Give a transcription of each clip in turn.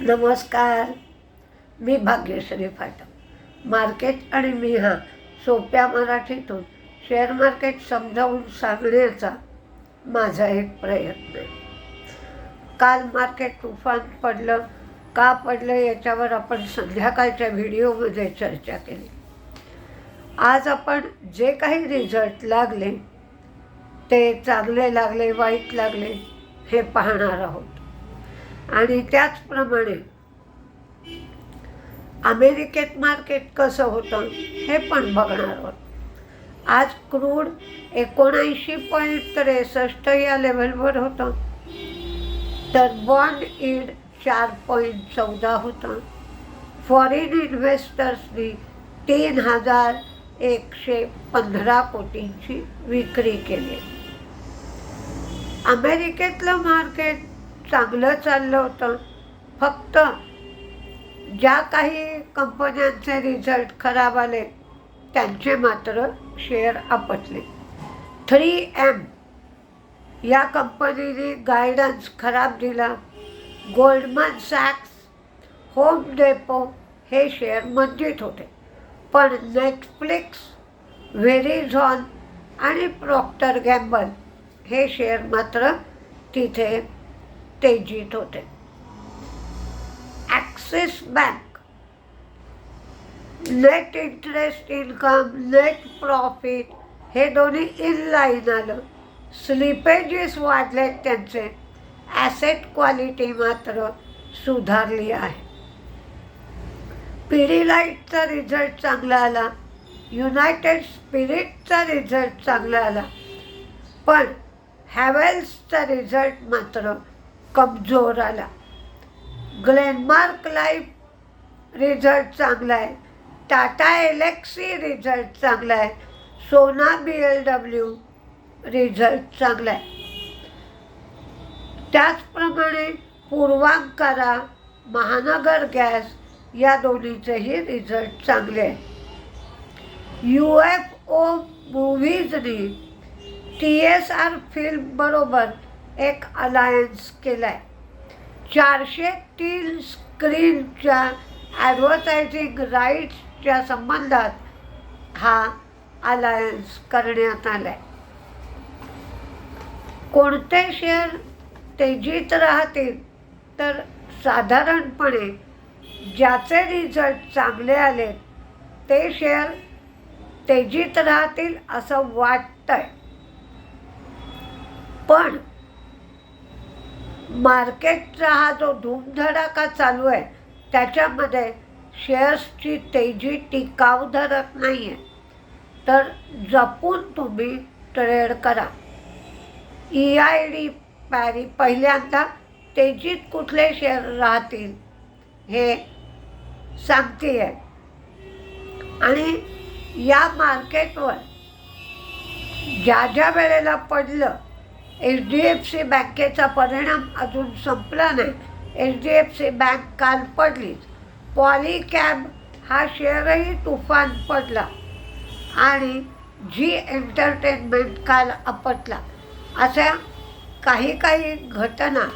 नमस्कार. मी भाग्यश्री फाटक. मार्केट आणि मी हा सोप्या मराठीतून शेअर मार्केट समजावून सांगण्याचा माझा एक प्रयत्न आहे. काल मार्केट तुफान पडलं का पडलं याच्यावर आपण संध्याकाळच्या व्हिडिओमध्ये चर्चा केली. आज आपण जे काही रिझल्ट लागले ते चांगले लागले वाईट लागले हे पाहणार आहोत. आणि त्याचप्रमाणे अमेरिकेत मार्केट कसं होतं हे पण बघणार. आहोत आज क्रूड एकोणऐंशी पॉईंट त्रेसष्ट या लेवलवर होतं. तर बॉन्ड इड चार पॉईंट चौदा होतं. फॉरेन इन्व्हेस्टर्सनी तीन हजार एकशे पंधरा कोटींची विक्री केली. अमेरिकेतलं मार्केट चांगलं चाललं होतं. फक्त ज्या काही कंपन्यांचे रिझल्ट खराब आले त्यांचे मात्र शेअर आपटले. थ्री एम या कंपनीने गायडन्स खराब दिला. गोल्डमन सॅक्स होम डेपो हे शेअर मंदीत होते. पण नेटफ्लिक्स व्हेरिझॉन आणि प्रॉक्टर गॅम्बल हे शेअर मात्र तिथे तेजीत होते. Axis bank net interest income net profit हे दोन्ही इन लाईन आलं. स्लिपेजेस वाढलेत त्यांचे. ॲसेट क्वालिटी मात्र सुधारली आहे. पिडीलाईटचा रिझल्ट चांगला आला. युनायटेड स्पिरिटचा रिझल्ट चांगला आला. पण हॅवेल्सचा रिझल्ट मात्र कमजोर आला. ग्लेनमार्क लाईफ रिझल्ट चांगला आहे. टाटा एलेक्सी रिझल्ट चांगला आहे. Sona B L W result चांगला आहे. त्याचप्रमाणे पूर्वांकारा महानगर गॅस या दोन्हीचेही रिझल्ट चांगले आहे. यू एफ ओ मूव्हीजनी टी एस आर फिल्मबरोबर एक अलायन्स केला आहे चारशे तीन स्क्रीनच्या ॲडव्हर्टायझिंग राईट्सच्या संबंधात हा अलायन्स करण्यात आला आहे कोणते शेअर तेजीत राहतील तर साधारणपणे ज्याचे रिझल्ट चांगले आले ते शेअर तेजीत राहतील असं वाटतंय. पण मार्केटचा हा जो धूमधडाका चालू आहे त्याच्यामध्ये शेअर्सची तेजी टिकाव धरत नाही आहे तर जपून तुम्ही ट्रेड करा. ई आय डी पॅरी पहिल्यांदा तेजीत कुठले शेअर राहतील हे सांगते आहे आणि या मार्केटवर ज्या ज्या वेळेला पडलं एच डी एफ सी बँकेचा परिणाम अजून संपला नाही. H D F C bank काल पडलीच. पॉलीकॅब हा शेअरही तुफान पडला आणि जी एंटरटेनमेंट काल आपटला. अशा काही काही घटना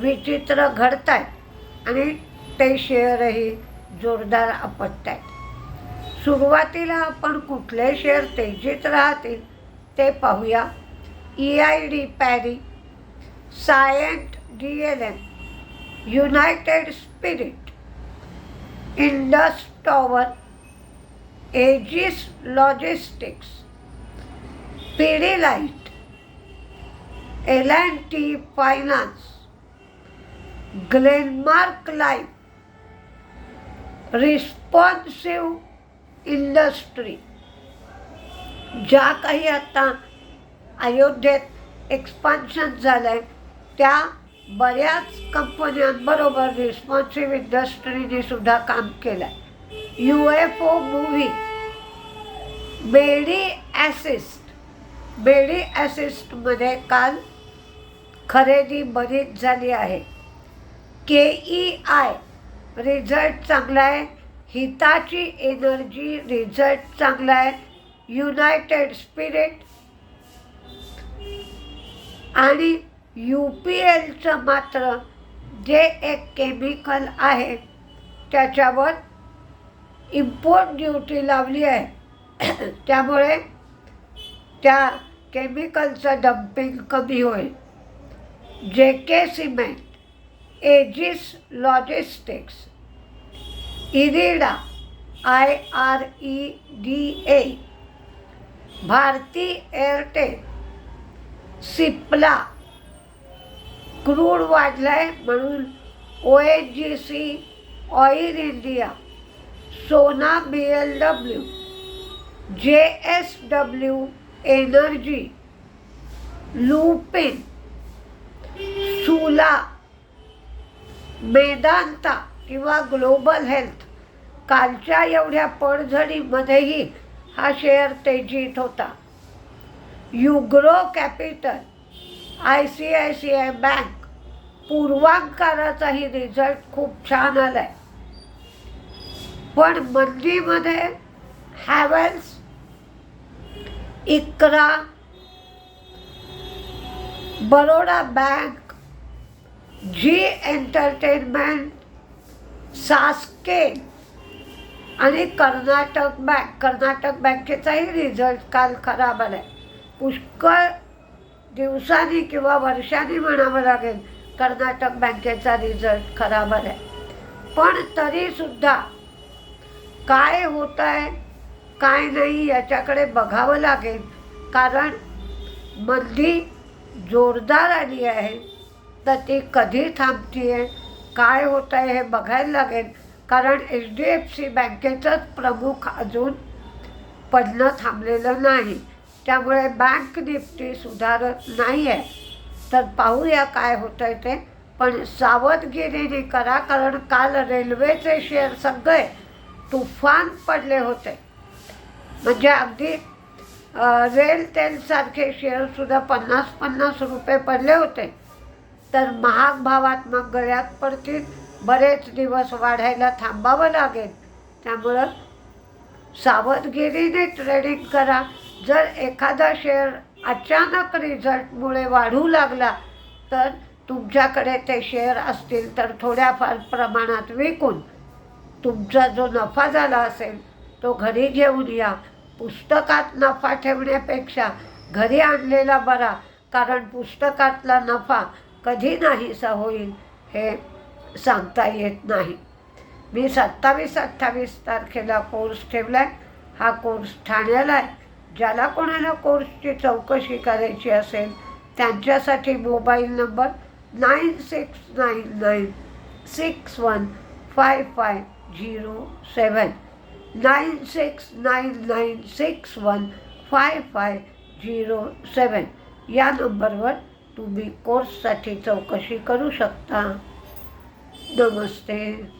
विचित्र घडत आहेत आणि ते शेअरही जोरदार आपटत आहेत सुरुवातीला आपण कुठले शेअर तेजीत राहतील ते पाहूया. E I D Parry Cyient D L M United spirit Indus tower Aegis logistics light L and T finance Glenmark life responsive industry ज्या काही आता अयोध्येत एक्सपान्शन झालं आहे त्या बऱ्याच कंपन्यांबरोबर रिस्पॉन्सिव्ह इंडस्ट्रीने सुद्धा काम केलं आहे यू एफ ओ मूव्ही बेडी ॲसिस्ट बेडी ॲसिस्टमध्ये काल खरेदी बरीच झाली आहे. के ई आय रिझल्ट चांगला आहे. हिताची एनर्जी रिझल्ट चांगला आहे. युनायटेड स्पिरिट आणि यू पी एलचं मात्र जे एक केमिकल आहे त्याच्यावर इम्पोर्ट ड्युटी लावली आहे. त्यामुळे त्या केमिकलचं डम्पिंग कमी होईल. J K cement Aegis logistics IREDA I R E D A Bharti Airtel Cipla. Crude वाढलाय म्हणून O N G C oil India Sona B L W J S W energy Lupin Sula Medanta किंवा global health कालच्या एवढ्या पडझडीमध्येही हा share तेजीत होता. Ugro capital I C I C I bank पूर्वांकाराचाही result खूप छान आला आहे पण मंदीमध्ये Havells ICRA Baroda bank Zee entertainment Sasuke आणि कर्नाटक बँक कर्नाटक बँकेचाही रिझल्ट काल खराब आला आहे पुष्कळ दिवसांनी किंवा वर्षांनी म्हणावं लागेल कर्नाटक बँकेचा रिझल्ट खराब आला आहे पण तरीसुद्धा काय होत आहे काय नाही याच्याकडे बघावं लागेल. कारण मंदी जोरदार आली आहे तर ती कधी थांबती आहे काय होत आहे हे बघायला लागेल. कारण एच डी एफ सी बँकेचंच प्रमुख अजून पडणं थांबलेलं नाही. त्यामुळे बँक निफ्टी सुधारत नाही आहे तर पाहूया काय होतं आहे ते. पण सावधगिरीने करा कारण काल रेल्वेचे शेअर सगळे तुफान पडले होते. म्हणजे अगदी रेल तेलसारखे शेअरसुद्धा पन्नास पन्नास रुपये पडले होते. तर महाग भावात मग गळ्यात पडतील. बरेच दिवस वाढायला थांबावं लागेल. त्यामुळं सावधगिरीने ट्रेडिंग करा. जर एखादा शेअर अचानक रिझल्टमुळे वाढू लागला तर तुमच्याकडे ते शेअर असतील तर थोड्याफार प्रमाणात विकून तुमचा जो नफा झाला असेल तो घरी घेऊन या. पुस्तकात नफा ठेवण्यापेक्षा घरी आणलेला बरा कारण पुस्तकातला नफा कधी नाहीसा होईल हे सांगता येत नाही. मी सत्तावीस अठ्ठावीस तारखेला कोर्स ठेवला आहे हा कोर्स ठाण्याला आहे ज्याला कोणाला कोर्सची चौकशी करायची असेल त्यांच्यासाठी mobile number nine six nine nine six one five five zero seven nine six nine nine six one five five zero seven या नंबरवर तुम्ही कोर्ससाठी चौकशी करू शकता. नमस्ते.